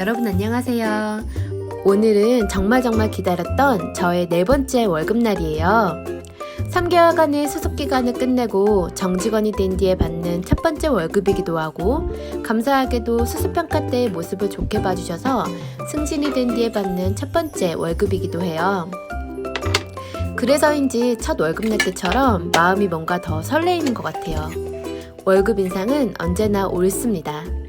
여러분 안녕하세요. 오늘은 정말 정말 기다렸던 저의 네 번째 월급날이에요. 3개월간의 수습 기간을 끝내고 정직원이 된 뒤에 받는 첫 번째 월급이기도 하고 감사하게도 수습평가 때의 모습을 좋게 봐주셔서 승진이 된 뒤에 받는 첫 번째 월급이기도 해요. 그래서인지 첫 월급날 때처럼 마음이 뭔가 더 설레이는 것 같아요. 월급 인상은 언제나 옳습니다.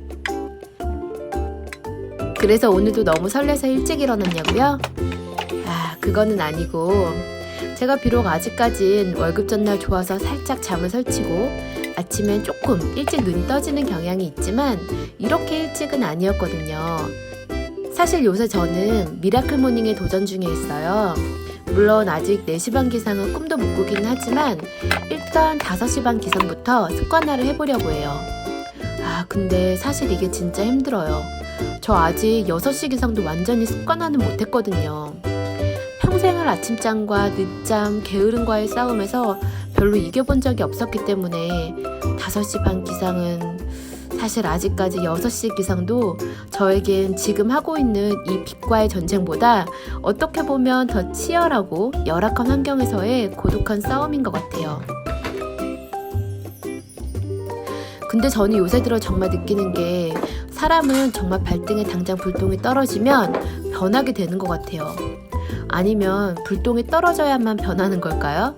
그래서 오늘도 너무 설레서 일찍 일어났냐고요? 아, 그거는 아니고 제가 비록 아직까진 월급 전날 좋아서 살짝 잠을 설치고 아침엔 조금 일찍 눈이 떠지는 경향이 있지만 이렇게 일찍은 아니었거든요. 사실 요새 저는 미라클 모닝에 도전 중에 있어요. 물론 아직 4시 반 기상은 꿈도 못 꾸긴 하지만 일단 5시 반 기상부터 습관화를 해보려고 해요. 아, 근데 사실 이게 진짜 힘들어요. 저 아직 6시 기상도 완전히 습관화는 못했거든요. 평생을 아침잠과 늦잠, 게으름과의 싸움에서 별로 이겨본 적이 없었기 때문에 5시 반 기상은 사실 아직까지 6시 기상도 저에겐 지금 하고 있는 이 빛과의 전쟁보다 어떻게 보면 더 치열하고 열악한 환경에서의 고독한 싸움인 것 같아요. 근데 저는 요새 들어 정말 느끼는 게 사람은 정말 발등에 당장 불똥이 떨어지면 변하게 되는 것 같아요. 아니면 불똥이 떨어져야만 변하는 걸까요?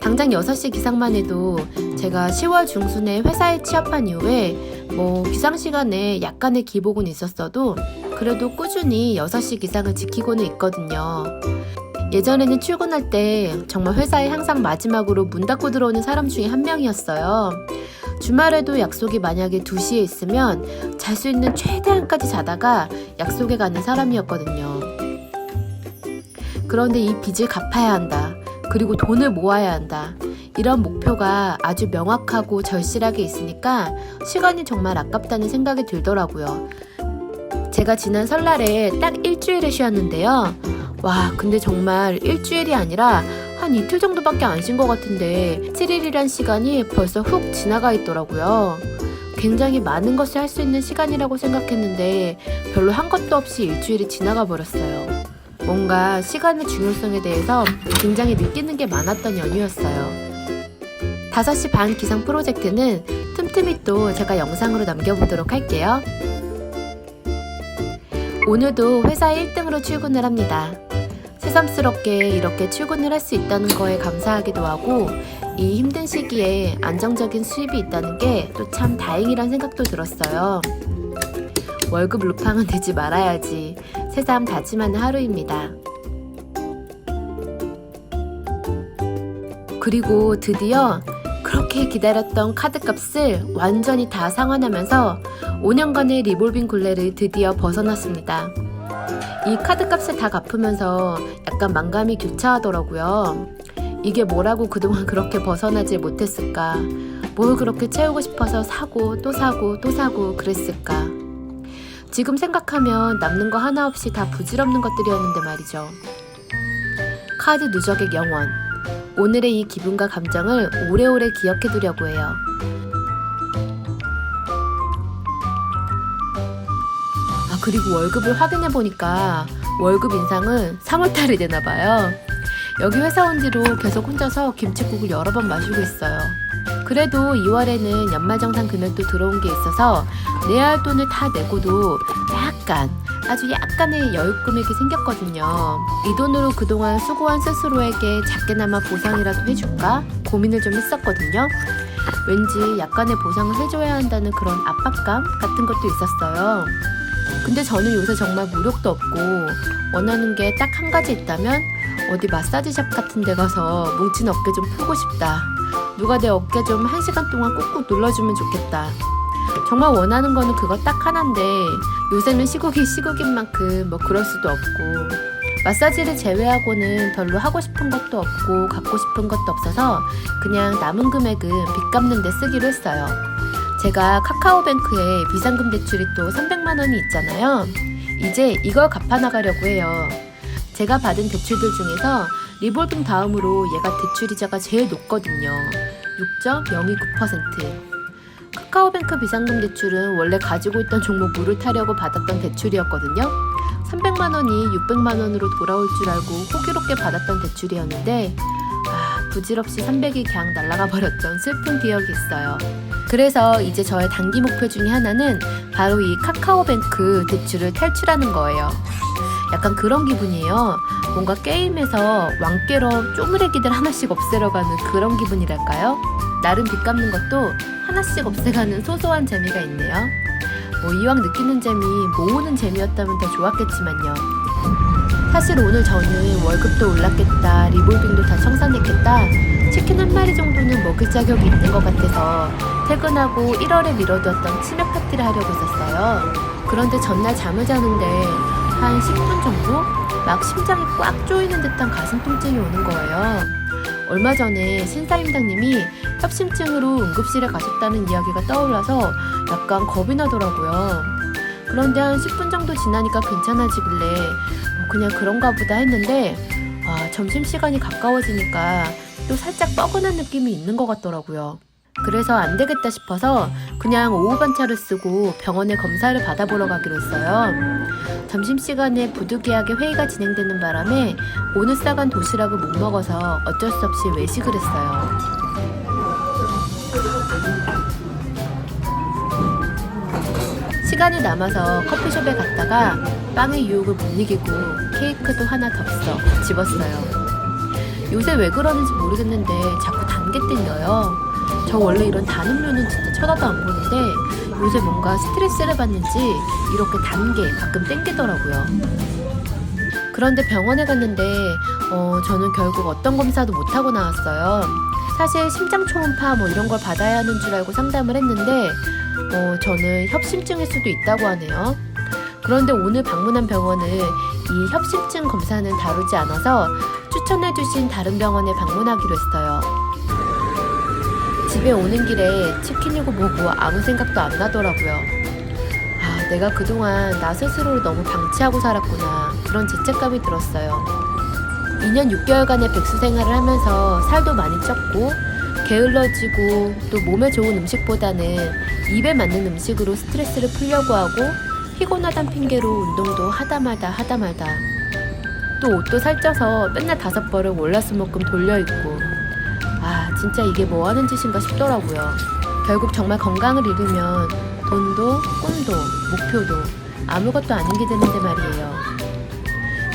당장 6시 기상만 해도 제가 10월 중순에 회사에 취업한 이후에 뭐 기상 시간에 약간의 기복은 있었어도 그래도 꾸준히 6시 기상을 지키고는 있거든요. 예전에는 출근할 때 정말 회사에 항상 마지막으로 문 닫고 들어오는 사람 중에 한 명이었어요. 주말에도 약속이 만약에 2시에 있으면 잘 수 있는 최대한까지 자다가 약속에 가는 사람이었거든요. 그런데 이 빚을 갚아야 한다. 그리고 돈을 모아야 한다. 이런 목표가 아주 명확하고 절실하게 있으니까 시간이 정말 아깝다는 생각이 들더라고요. 제가 지난 설날에 딱 일주일을 쉬었는데요. 와, 근데 정말 일주일이 아니라 한 이틀 정도밖에 안 쉰 것 같은데 7일이란 시간이 벌써 훅 지나가 있더라고요. 굉장히 많은 것을 할 수 있는 시간이라고 생각했는데 별로 한 것도 없이 일주일이 지나가 버렸어요. 뭔가 시간의 중요성에 대해서 굉장히 느끼는 게 많았던 연휴였어요. 5시 반 기상 프로젝트는 틈틈이 또 제가 영상으로 남겨보도록 할게요. 오늘도 회사 1등으로 출근을 합니다. 새삼스럽게 이렇게 출근을 할 수 있다는 거에 감사하기도 하고 이 힘든 시기에 안정적인 수입이 있다는 게 또 참 다행이란 생각도 들었어요. 월급 루팡은 되지 말아야지 새삼 다짐하는 하루입니다. 그리고 드디어 그렇게 기다렸던 카드값을 완전히 다 상환하면서 5년간의 리볼빙 굴레를 드디어 벗어났습니다. 이 카드 값을 다 갚으면서 약간 만감이 교차하더라고요. 이게 뭐라고 그동안 그렇게 벗어나지 못했을까? 뭘 그렇게 채우고 싶어서 사고 또 사고 또 사고 그랬을까? 지금 생각하면 남는 거 하나 없이 다 부질없는 것들이었는데 말이죠. 카드 누적의 영원. 오늘의 이 기분과 감정을 오래오래 기억해 두려고 해요. 그리고 월급을 확인해 보니까 월급 인상은 3월달이 되나 봐요. 여기 회사 온 뒤로 계속 혼자서 김치국을 여러 번 마시고 있어요. 그래도 2월에는 연말정산 금액도 들어온 게 있어서 내야 할 돈을 다 내고도 약간 아주 약간의 여유 금액이 생겼거든요. 이 돈으로 그동안 수고한 스스로에게 작게나마 보상이라도 해줄까 고민을 좀 했었거든요. 왠지 약간의 보상을 해줘야 한다는 그런 압박감 같은 것도 있었어요. 근데 저는 요새 정말 무력도 없고 원하는 게 딱 한 가지 있다면 어디 마사지샵 같은 데 가서 뭉친 어깨 좀 풀고 싶다. 누가 내 어깨 좀 한 시간 동안 꾹꾹 눌러주면 좋겠다. 정말 원하는 거는 그거 딱 하나인데 요새는 시국이 시국인 만큼 뭐 그럴 수도 없고 마사지를 제외하고는 별로 하고 싶은 것도 없고 갖고 싶은 것도 없어서 그냥 남은 금액은 빚 갚는 데 쓰기로 했어요. 제가 카카오뱅크에 비상금 대출이 또 300만 원이 있잖아요. 이제 이걸 갚아 나가려고 해요. 제가 받은 대출들 중에서 리볼빙 다음으로 얘가 대출 이자가 제일 높거든요. 6.029%. 카카오뱅크 비상금 대출은 원래 가지고 있던 종목 물을 타려고 받았던 대출이었거든요. 300만 원이 600만 원으로 돌아올 줄 알고 호기롭게 받았던 대출이었는데 아, 부질없이 300이 그냥 날아가 버렸던 슬픈 기억이 있어요. 그래서 이제 저의 단기 목표 중에 하나는 바로 이 카카오뱅크 대출을 탈출하는 거예요. 약간 그런 기분이에요. 뭔가 게임에서 왕깨로 쪼무레기들 하나씩 없애려가는 그런 기분이랄까요? 나름 빚 갚는 것도 하나씩 없애가는 소소한 재미가 있네요. 뭐 이왕 느끼는 재미, 모으는 재미였다면 더 좋았겠지만요. 사실 오늘 저는 월급도 올랐겠다, 리볼빙도 다 청산했겠다, 치킨 한 마리 정도는 먹을 자격이 있는 것 같아서 퇴근하고 1월에 미뤄두었던 치맥 파티를 하려고 했었어요. 그런데 전날 잠을 자는데 한 10분 정도? 막 심장이 꽉 조이는 듯한 가슴 통증이 오는 거예요. 얼마 전에 신사임당님이 협심증으로 응급실에 가셨다는 이야기가 떠올라서 약간 겁이 나더라고요. 그런데 한 10분 정도 지나니까 괜찮아지길래 뭐 그냥 그런가 보다 했는데 아, 점심시간이 가까워지니까 또 살짝 뻐근한 느낌이 있는 것 같더라고요. 그래서 안 되겠다 싶어서 그냥 오후 반차를 쓰고 병원에 검사를 받아보러 가기로 했어요. 점심시간에 부득이하게 회의가 진행되는 바람에 오늘 싸간 도시락을 못 먹어서 어쩔 수 없이 외식을 했어요. 시간이 남아서 커피숍에 갔다가 빵의 유혹을 못 이기고 케이크도 하나 덥석 집었어요. 요새 왜 그러는지 모르겠는데 자꾸 단 게 땡겨요. 저 원래 이런 단 음료는 진짜 쳐다도 안 보는데 요새 뭔가 스트레스를 받는지 이렇게 단 게 가끔 땡기더라고요. 그런데 병원에 갔는데 어, 저는 결국 어떤 검사도 못하고 나왔어요. 사실 심장 초음파 뭐 이런 걸 받아야 하는 줄 알고 상담을 했는데 어, 저는 협심증일 수도 있다고 하네요. 그런데 오늘 방문한 병원은 이 협심증 검사는 다루지 않아서 추천해 주신 다른 병원에 방문하기로 했어요. 집에 오는 길에 치킨이고 뭐고 아무 생각도 안 나더라고요. 아, 내가 그동안 나 스스로를 너무 방치하고 살았구나. 그런 죄책감이 들었어요. 2년 6개월간의 백수 생활을 하면서 살도 많이 쪘고, 게을러지고, 또 몸에 좋은 음식보다는 입에 맞는 음식으로 스트레스를 풀려고 하고, 피곤하단 핑계로 운동도 하다마다 하다마다. 또 옷도 살쪄서 맨날 다섯 벌을 월화수목금 돌려입고, 아, 진짜 이게 뭐 하는 짓인가 싶더라고요. 결국 정말 건강을 잃으면 돈도, 꿈도, 목표도 아무것도 아닌 게 되는데 말이에요.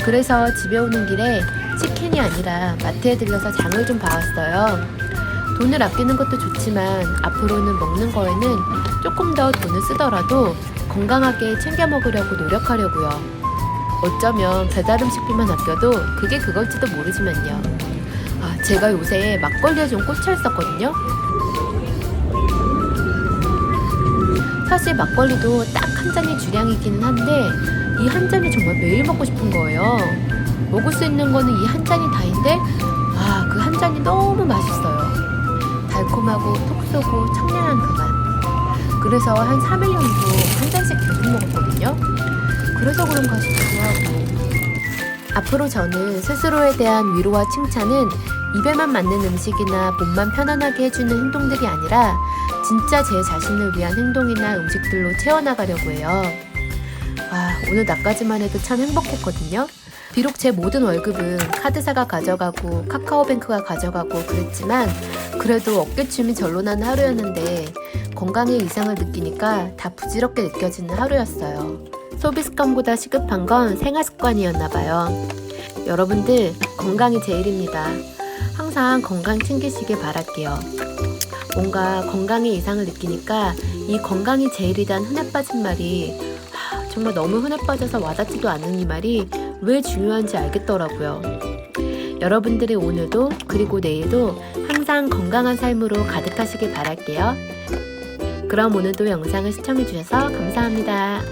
그래서 집에 오는 길에 치킨이 아니라 마트에 들려서 장을 좀 봐왔어요. 돈을 아끼는 것도 좋지만 앞으로는 먹는 거에는 조금 더 돈을 쓰더라도 건강하게 챙겨 먹으려고 노력하려고요. 어쩌면 배달 음식비만 아껴도 그게 그걸지도 모르지만요. 아, 제가 요새 막걸리에 좀 꽂혀 있었거든요. 사실 막걸리도 딱 한 잔이 주량이기는 한데 이 한 잔이 정말 매일 먹고 싶은 거예요. 먹을 수 있는 거는 이 한 잔이 다인데 아, 그 한 잔이 너무 맛있어요. 달콤하고 톡 쏘고 청량한 그 맛. 그래서 한 3일 정도 한 잔씩 계속 먹었거든요. 그래서 그런가 싶기도 하고. 앞으로 저는 스스로에 대한 위로와 칭찬은 입에만 맞는 음식이나 몸만 편안하게 해주는 행동들이 아니라 진짜 제 자신을 위한 행동이나 음식들로 채워나가려고 해요. 아, 오늘 나까지만 해도 참 행복했거든요. 비록 제 모든 월급은 카드사가 가져가고 카카오뱅크가 가져가고 그랬지만 그래도 어깨춤이 절로 나는 하루였는데 건강에 이상을 느끼니까 다 부질없게 느껴지는 하루였어요. 소비 습관보다 시급한 건 생활 습관이었나 봐요. 여러분들 건강이 제일입니다. 항상 건강 챙기시길 바랄게요. 뭔가 건강에 이상을 느끼니까 이 건강이 제일이란 흔해 빠진 말이 하, 정말 너무 흔해 빠져서 와닿지도 않는 이 말이 왜 중요한지 알겠더라고요. 여러분들의 오늘도 그리고 내일도 항상 건강한 삶으로 가득하시길 바랄게요. 그럼 오늘도 영상을 시청해주셔서 감사합니다.